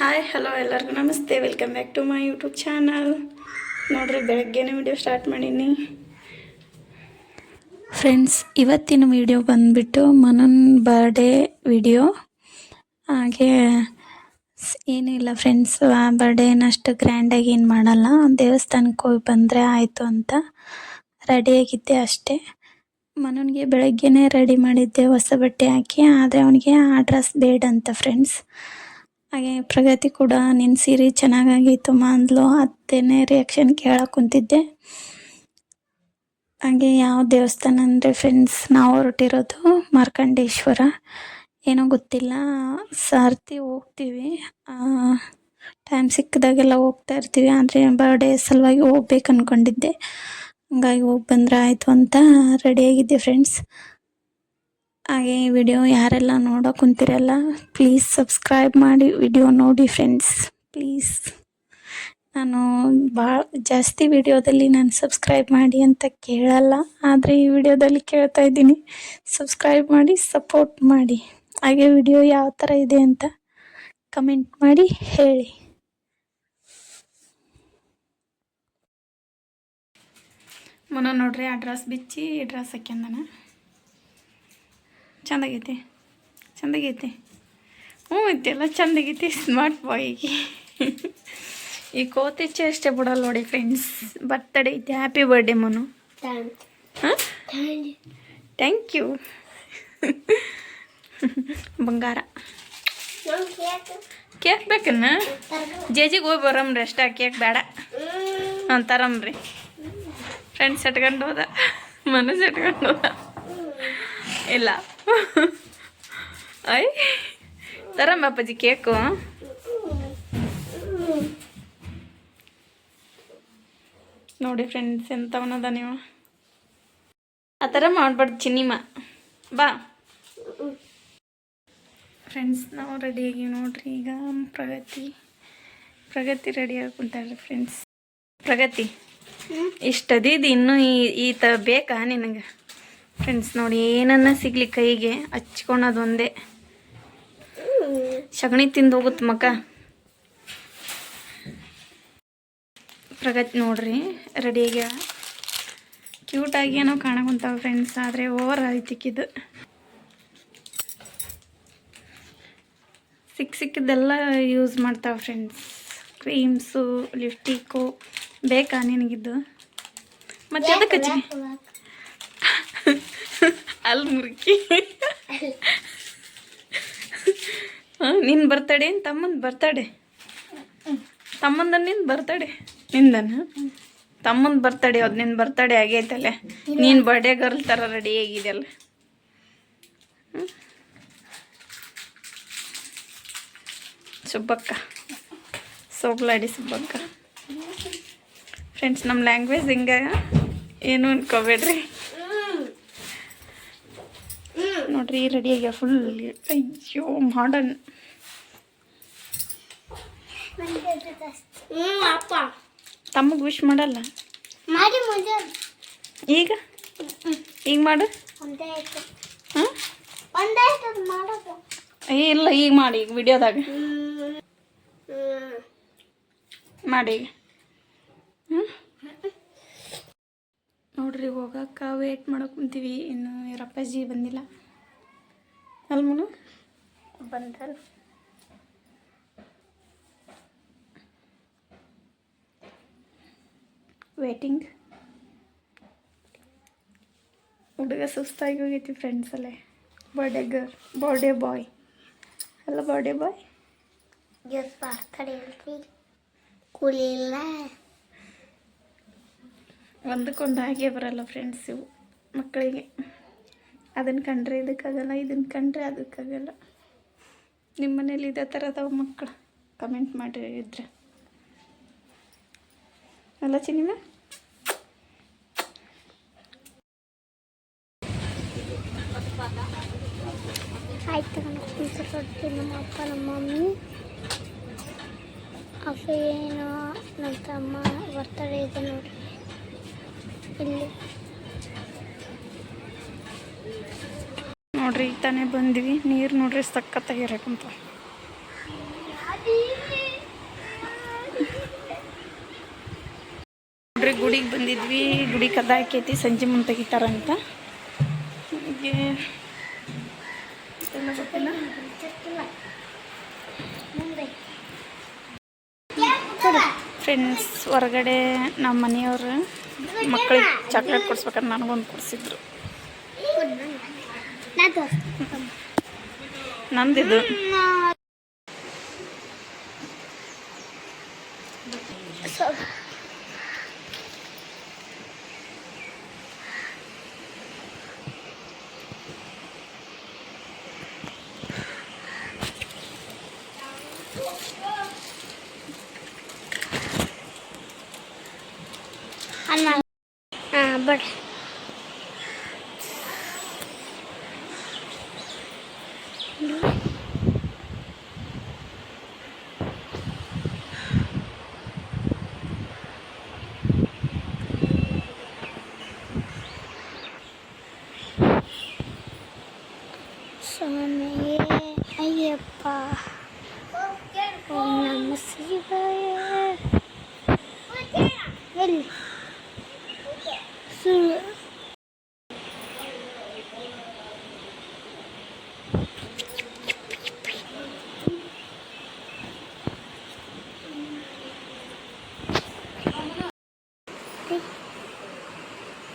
Hi hello ಎಲ್ಲರಿಗೂ ನಮಸ್ತೆ. Welcome back to my YouTube channel ನೋಡ್ರಿ, ಬೆಳಗ್ಗೆನೇ ವಿಡಿಯೋ ಸ್ಟಾರ್ಟ್ ಮಾಡೀನಿ. ಫ್ರೆಂಡ್ಸ್ ಇವತ್ತಿನ ವಿಡಿಯೋ ಬಂದುಬಿಟ್ಟು ಮನನ್ ಬರ್ಡೇ ವಿಡಿಯೋ ಹಾಗೆ ಏನಿಲ್ಲ ಫ್ರೆಂಡ್ಸ್ ಆ ಬರ್ಡೇನಷ್ಟು ಗ್ರ್ಯಾಂಡಾಗಿ ಏನು ಮಾಡಲ್ಲ. ದೇವಸ್ಥಾನಕ್ಕೆ ಹೋಗಿ ಬಂದರೆ ಆಯಿತು ಅಂತ ರೆಡಿಯಾಗಿದ್ದೆ ಅಷ್ಟೇ. ಮನನಿಗೆ ಬೆಳಗ್ಗೆನೇ ರೆಡಿ ಮಾಡಿದ್ದೆ ಹೊಸ ಬಟ್ಟೆ ಹಾಕಿ, ಆದರೆ ಅವನಿಗೆ ಆ ಡ್ರೆಸ್ ಬೇಡ ಅಂತ ಫ್ರೆಂಡ್ಸ್ ಹಾಗೆ ಪ್ರಗತಿ ಕೂಡ ನಿನ್ನ ಸೀರೆ ಚೆನ್ನಾಗಾಗಿತ್ತಮ್ಮ ಅಂದ್ಲು ಅತ್ತೇನೆ ರಿಯಾಕ್ಷನ್ ಕೇಳಕ್ಕೆ ಕುಂತಿದ್ದೆ. ಹಾಗೆ ಯಾವ ದೇವಸ್ಥಾನ ಅಂದರೆ ಫ್ರೆಂಡ್ಸ್ ನಾವು ಹೊರಟಿರೋದು ಮಾರ್ಕಂಡೇಶ್ವರ. ಏನೋ ಗೊತ್ತಿಲ್ಲ. ಸಾರ್ತಿ ಹೋಗ್ತೀವಿ. ಟೈಮ್ ಸಿಕ್ಕಿದಾಗೆಲ್ಲ ಹೋಗ್ತಾ ಇರ್ತೀವಿ. ಆದರೆ ಬರ್ಡೇ ಸಲುವಾಗಿ ಹೋಗ್ಬೇಕು ಅಂದ್ಕೊಂಡಿದ್ದೆ ಹಂಗಾಗಿ ಹೋಗಿ ಬಂದರೆ ಆಯಿತು ಅಂತ ರೆಡಿಯಾಗಿದ್ದೆ ಫ್ರೆಂಡ್ಸ್ ಹಾಗೆ ಈ ವಿಡಿಯೋ ಯಾರೆಲ್ಲ ನೋಡೋ ಕುಂತಿರಲ್ಲ ಪ್ಲೀಸ್ ಸಬ್ಸ್ಕ್ರೈಬ್ ಮಾಡಿ. ವಿಡಿಯೋ ನೋಡಿ ಫ್ರೆಂಡ್ಸ್ ಪ್ಲೀಸ್ ನಾನು ಭಾಳ ಜಾಸ್ತಿ ವಿಡಿಯೋದಲ್ಲಿ ನಾನು ಸಬ್ಸ್ಕ್ರೈಬ್ ಮಾಡಿ ಅಂತ ಕೇಳಲ್ಲ, ಆದರೆ ಈ ವಿಡಿಯೋದಲ್ಲಿ ಕೇಳ್ತಾ ಇದ್ದೀನಿ. ಸಬ್ಸ್ಕ್ರೈಬ್ ಮಾಡಿ ಸಪೋರ್ಟ್ ಮಾಡಿ. ಹಾಗೆ ವಿಡಿಯೋ ಯಾವ ಥರ ಇದೆ ಅಂತ ಕಮೆಂಟ್ ಮಾಡಿ, ಹೇಳಿ. ಮನ ನೋಡ್ರಿ, ಆ ಡ್ರೆಸ್ ಬಿಚ್ಚಿ ಡ್ರೆಸ್ ಹಾಕ್ಯಂದನ ಚಂದಾಗೈತಿ. ಚಂದಾಗೈತಿ. ಹ್ಞೂ ಐತೆಲ್ಲ ಚಂದಾಗೈತಿ ಸ್ಮಾರ್ಟ್ ಬಾಯಿಗೆ ಈ ಕೋತಿಚ್ಚೆ ಅಷ್ಟೇ ಬಿಡಲ್ಲ ನೋಡಿ ಫ್ರೆಂಡ್ಸ್ ಬರ್ತಡೇ ಐತಿ. Happy birthday Manu. ಹಾಂ? ಥ್ಯಾಂಕ್ ಯು ಬಂಗಾರ. ಕೇಕ್ ಬೇಕನ್ನ ಜೇಜಿಗೆ ಹೋಗಿ ಬರಮ್ರಿ ಅಷ್ಟೇ ಕೇಕ್ ಬೇಡ. ಹಾಂ ತರಮ್ರಿ. ಫ್ರೆಂಡ್ಸ್ ಇಟ್ಕೊಂಡು ಹೋದ? ಮನಸ್ಸು ಇಟ್ಕೊಂಡು ಹೋದ? ಇಲ್ಲ. ಐ ತರಮ್ಮ ಅಪ್ಪಾಜಿ ಕೇಕು. ನೋಡಿ ಫ್ರೆಂಡ್ಸ್ ಎಂಥವನದ ನೀವು. ಆ ಥರ ಮಾಡ್ಬಾರ್ದು ಚಿನ್ನಿಮ. ಬಾ. ಫ್ರೆಂಡ್ಸ್ ನಾವು ರೆಡಿ ರೆಡಿಯಾಗಿ ನೋಡ್ರಿ ಈಗ ಪ್ರಗತಿ. ಪ್ರಗತಿ ರೆಡಿ ಕುಂತಾಳ್ರಿ ಫ್ರೆಂಡ್ಸ್. ಪ್ರಗತಿ ಇಷ್ಟದಿದ್ದು ಇನ್ನೂ ಈ ಈ ಥರ ಬೇಕಾ ನಿನಗೆ? ಫ್ರೆಂಡ್ಸ್ ನೋಡಿ ಏನನ್ನ ಸಿಗ್ಲಿ ಕೈಗೆ? ಹಚ್ಕೊಳೋದು ಒಂದೇ ಸಗಣಿ ತಿಂದು ಹೋಗುತ್ತೆ ಮಕ್ಕ ಪ್ರಗತಿ ನೋಡ್ರಿ ರೆಡಿಯಾಗ್ಯ ಕ್ಯೂಟಾಗಿ ಏನೋ ಕಾಣಕುಂತಾವ ಫ್ರೆಂಡ್ಸ್ ಆದರೆ ಓವರ್ ಆಯ್ತಿಕ್ಕಿದ್ದು ಸಿಕ್ಕ ಸಿಕ್ಕಿದ್ದೆಲ್ಲ ಯೂಸ್ ಮಾಡ್ತಾವೆ ಫ್ರೆಂಡ್ಸ್ ಕ್ರೀಮ್ಸು ಲಿಪ್ಸ್ಟಿಕ್ಕು ಬೇಕಾ ನಿನಗಿದ್ದು? ಮತ್ತೆ ಅದಕ್ಕೆ ಅಲ್ಲಿ ಮುರುಕಿ. ನಿನ್ನ ಬರ್ತಡೆ ಏನು? ತಮ್ಮಂದು ಬರ್ತಡೆ ತಮ್ಮಂದ ನಿಂದು ಬರ್ತಡೆ ನಿಂದನ? ತಮ್ಮಂದು ಬರ್ತಡೆ ಅದು ನಿನ್ನ ಬರ್ತಡೆ ಆಗೈತಲ್ಲ. ನೀನು ಬರ್ಡೇ ಗರ್ಲ್ ಥರ ರೆಡಿ ಆಗಿದೆಯಲ್ಲ. ಸುಬ್ಬಕ್ಕ. ಸೋಗ್ಲಾಡಿ ಸುಬ್ಬಕ್ಕ. ಫ್ರೆಂಡ್ಸ್ ನಮ್ಮ ಲ್ಯಾಂಗ್ವೇಜ್ ಹಿಂಗೆ ಏನು ಅನ್ಕೋಬೇಡ್ರಿ. ನೋಡ್ರಿ ರೆಡಿ ಆಗ್ಯಾವ ಫುಲ್ ಅಯ್ಯೋ ಮಾಡರ್ನ್ ಅಪ್ಪ. ತಮಗೆ ವಿಶ್ ಮಾಡಲ್ಲ? ಈಗ? ಈಗ ಮಾಡು. ಇಲ್ಲ ಈಗ ಮಾಡಿ ಈಗ ವಿಡಿಯೋದಾಗ ಮಾಡಿ ಈಗ. ಹ್ಞೂ ನೋಡ್ರಿ ಹೋಗಕ್ಕೆ ವೇಟ್ ಮಾಡೋಕೆ ಕುಂತೀವಿ. ಇನ್ನು ರಪ್ಪಾಜಿ ಬಂದಿಲ್ಲ. ಅಲ್ಮನು? ಬಂದಲ್ ವೇಟಿಂಗ್ ಹುಡುಗ ಸುಸ್ತಾಗಿ ಹೋಗೈತಿ ಫ್ರೆಂಡ್ಸ್ ಅಲ್ಲೇ. ಬರ್ಡೇ ಗರ್ ಬರ್ಡೇ ಬಾಯ್ ಅಲ್ಲ ಬರ್ಡೇ ಬಾಯ್ ಇವತ್ತು ಬರ್ತಡೆ ಕೂಲಿ ಕೂಲಿಲ್ಲ ಒಂದಕ್ಕೊಂದು ಹಾಗೆ ಬರಲ್ಲ ಫ್ರೆಂಡ್ಸ್ ಇವು ಮಕ್ಕಳಿಗೆ. ಅದನ್ನು ಕಂಡ್ರೆ ಇದಕ್ಕಾಗಲ್ಲ ಇದನ್ನು ಕಂಡ್ರೆ ಅದಕ್ಕಾಗಲ್ಲ. ನಿಮ್ಮ ಮನೇಲಿ ಇದೇ ಥರ ಅದಾವ ಮಕ್ಕಳು ಕಮೆಂಟ್ ಮಾಡಿ ಇದ್ರೆ ಅಲ್ಲ ಚಿನಿಮ ಆಯ್ತು ನಮ್ಮ ಅಪ್ಪ, ನಮ್ಮ ಮಮ್ಮಿ. ಅಪ್ಪ ಏನು ನಮ್ಮ ತಮ್ಮ, ಬರ್ತಡೇ ಇದೆ ನೋಡಿ. ಇಲ್ಲಿ. ನೋಡ್ರಿ ಈಗ ತಾನೇ ಬಂದ್ವಿ. ನೀರು ನೋಡ್ರಿ ಸಕ್ಕತ್ತಾಗಿ ಇರಕಂತ ನೋಡ್ರಿ, ಗುಡಿಗೆ ಬಂದಿದ್ವಿ. ಗುಡಿ ಕದ ಹಾಕೈತಿ ಸಂಜೆ ಮುಂದೆ ತೆಗಿತಾರಂತ ಹೀಗೆ ಫ್ರೆಂಡ್ಸ್ ಹೊರಗಡೆ ನಮ್ಮ ಮನೆಯವರು ಮಕ್ಕಳಿಗೆ ಚಾಕ್ಲೇಟ್ ಕೊಡ್ಸ್ಬೇಕಂದ್ರೆ ನನಗೊಂದು ಕೊಡಿಸಿದ್ರು. ನಂದಿದು ಸೊ ಅನ್ನ ಹಾಂ ಬಡ್ರಿ ಅಯ್ಯಪ್ಪ ಓಂ ನಮ ಶಿವಾಯ ಎಲ್ಲಿ ಸು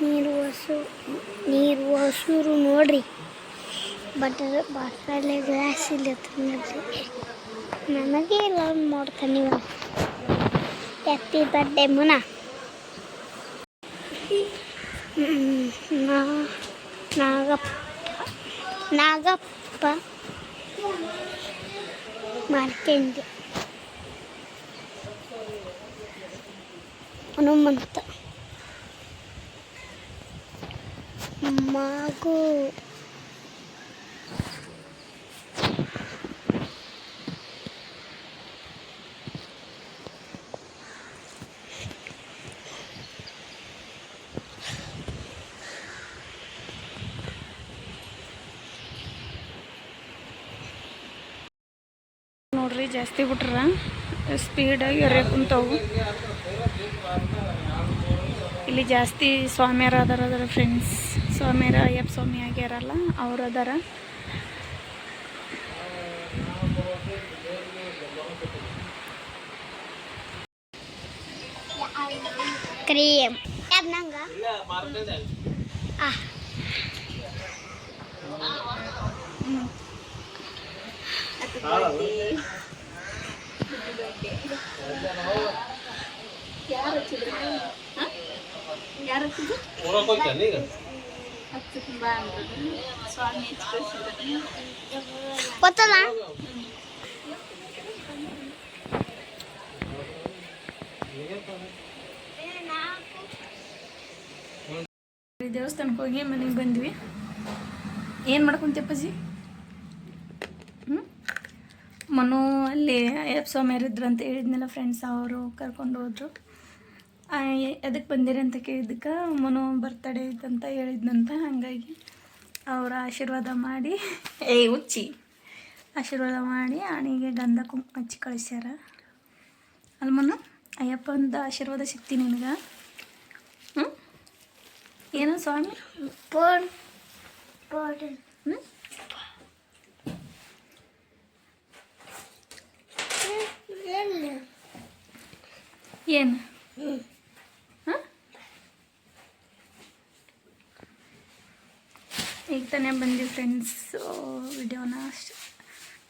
ನೀರು ಹಸು ನೀರು ಹಸುರು ನೋಡ್ರಿ ಬಟರ್ ಬಾಟಲ್ ಗ್ಲಾಸ್ ಇಲ್ಲ ನೋಡ್ರಿ ನನಗೆ ಇಲ್ಲ ನೋಡ್ತಾನೆ ನೀವು ಹ್ಯಾಪಿ ಬರ್ಡೇ ಮುನಾ ಹ್ಮ್, ನಾ- ನಾಗಪ್ಪ ನಾಗಪ್ಪ ಮಾರ್ಕೆಂಡೆ ಹನುಮಂತ ಮಗು ನೋಡ್ರಿ ಜಾಸ್ತಿ ಬಿಟ್ರ ಸ್ಪೀಡಾಗಿ ಎರೆ ಕುಂತವು ಇಲ್ಲಿ ಜಾಸ್ತಿ ಸ್ವಾಮಿಯರ ಅದಾರ ಅದರ ಫ್ರೆಂಡ್ಸ್ ಸ್ವಾಮಿಯರ ಅಯ್ಯಪ್ಪ ಸ್ವಾಮಿ ಆಗ್ಯಾರಲ್ಲ, ಅವ್ರು ಅದಾರ. ಕ್ರೀಮ್. ಗೊತ್ತಲ್ಲ? ಈ ದೇವಸ್ಥಾನಕ್ಕೆ ಹೋಗಿ ಮನೆಗೆ ಬಂದ್ವಿ. ಏನು ಮಾಡ್ಕೊಂತೀಯಪ್ಪಾಜಿ ಮನು ಅಲ್ಲಿ ಇದ್ರು ಅಂತ ಹೇಳಿದ್ನಲ್ಲ ಫ್ರೆಂಡ್ಸ್ ಅವರು ಕರ್ಕೊಂಡು ಹೋದ್ರು. ಎದಕ್ಕೆ ಬಂದಿರಿ ಅಂತ ಕೇಳಿದ್ದಕ್ಕೆ ಮನು ಬರ್ತಡೇ ಇದ್ದಂತ ಹೇಳಿದ್ನಂತ ಹಾಗಾಗಿ ಅವರ ಆಶೀರ್ವಾದ ಮಾಡಿ ಏ ಹುಚ್ಚಿ. ಆಶೀರ್ವಾದ ಮಾಡಿ ಆಣಿಗೆ ಗಂಧ ಕುಂಕುಮ ಹಚ್ಚಿ ಕಳಿಸ್ಯಾರ. ಅಲ್ಲಿ ಮನು ಅಯ್ಯಪ್ಪಂದ ಆಶೀರ್ವಾದ ಸಿಕ್ತಿ ನಿನಗೆ? ಹ್ಞೂ ಏನೋ ಸ್ವಾಮಿ? ಹ್ಞೂ ಏನು? ಈಗ ತಾನೇ ಬಂದಿ ಫ್ರೆಂಡ್ಸ್ ವಿಡಿಯೋನ ಅಷ್ಟು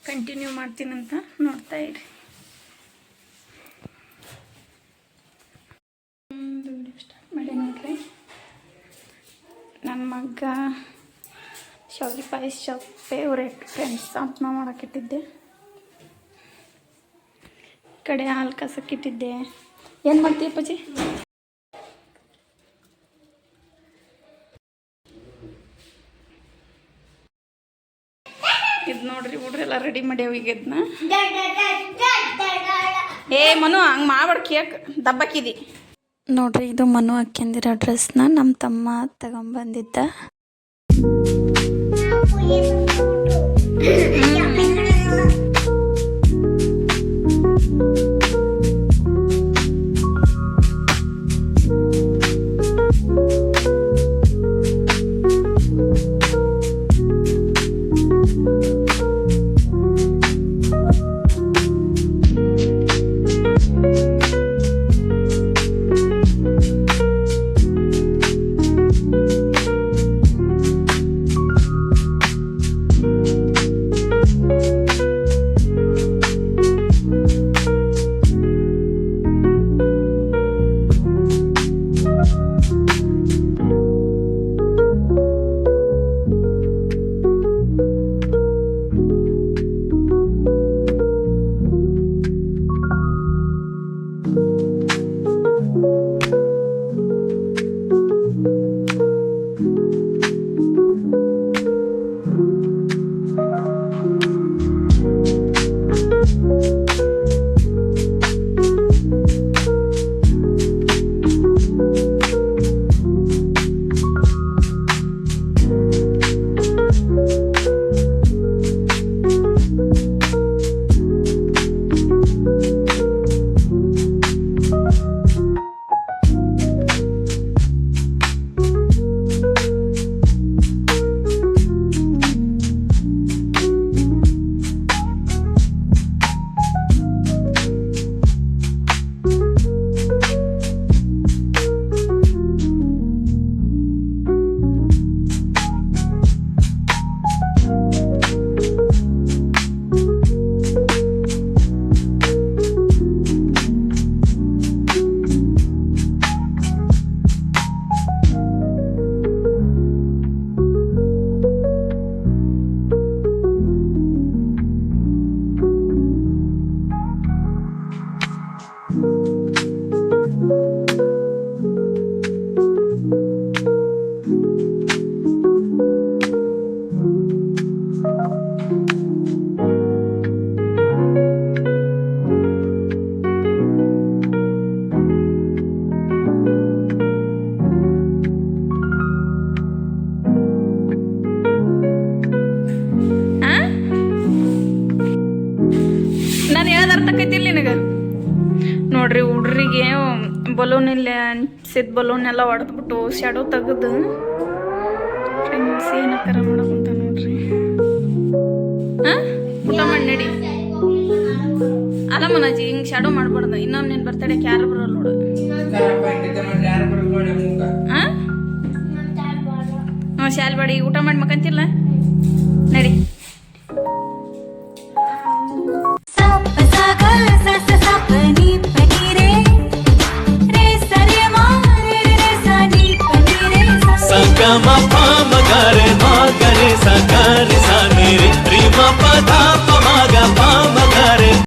ಕಂಟಿನ್ಯೂ ಮಾಡ್ತೀನಂತ ನೋಡ್ತಾ ಇರಿ. ವಿಡಿಯೋ ಸ್ಟಾರ್ಟ್ ಮಾಡಿ ನೋಡ್ರಿ ನನ್ನ ಮಗ ಶಾವಿಗೆ ಪಾಯಸ ಅವ್ರ ಫ್ರೆಂಡ್ಸ್ ಅಂತ ಮಾಡೋಕ್ಕಿಟ್ಟಿದ್ದೆ ಕಡೆ ಹಾಲು ಕಸಕ್ಕಿಟ್ಟಿದ್ದೆ. ಏನು ಮಾಡ್ತೀಯ ಪಜಿ ಇದು ನೋಡ್ರಿ ಹುಡ್ರೆಲ್ಲ ರೆಡಿ ಮಾಡ್ಯಾವ ಈಗ ಇದನ್ನ ಏ ಮನು, ಹಂಗೆ ಮಾಡ್ಬೇಡ ಕೇಕ್ ದಬ್ಬಕ್ಕಿದಿ ನೋಡ್ರಿ ಇದು ಮನು ಹಾಕ್ಯಂದಿರೋ ಡ್ರೆಸ್ನ ನಮ್ಮ ತಮ್ಮ ತಗೊಂಬಂದಿದ್ದ. ನೋಡ್ರಿ ಹುಡ್ರಿಗೆ ಬಲೂನ್ ಇಲ್ಲ ಅನ್ಸಿದ ಬಲೂನ್ ಎಲ್ಲ ಹೊಡೆದ್ಬಿಟ್ಟು ಶಾಡೋ ತೆಗೆದು ಫ್ರೆಂಡ್ಸ್ ಏನಕ್ಕಾರ ಮಾಡಕ್ಕಂತ ನೋಡ್ರಿ. ಊಟ ಮಾಡಿ ನಡಿ. ಅಲ್ಲ ಮನಾಜಿ, ಹಿಂಗ್ ಶಾಡೋ ಮಾಡ್ಬಾರ್ದು. ಇನ್ನೊಂದ್ ನೀನ್ ಬರ್ತಡೆ ಯಾರು ಬರೋಲ್ಲ ನೋಡು. ಹಾ? ಶಾಲ್ಬಾಡಿ ಶಾಲ್ ಬಾಡಿ ಊಟ ಮಾಡಿ ನಡಿ.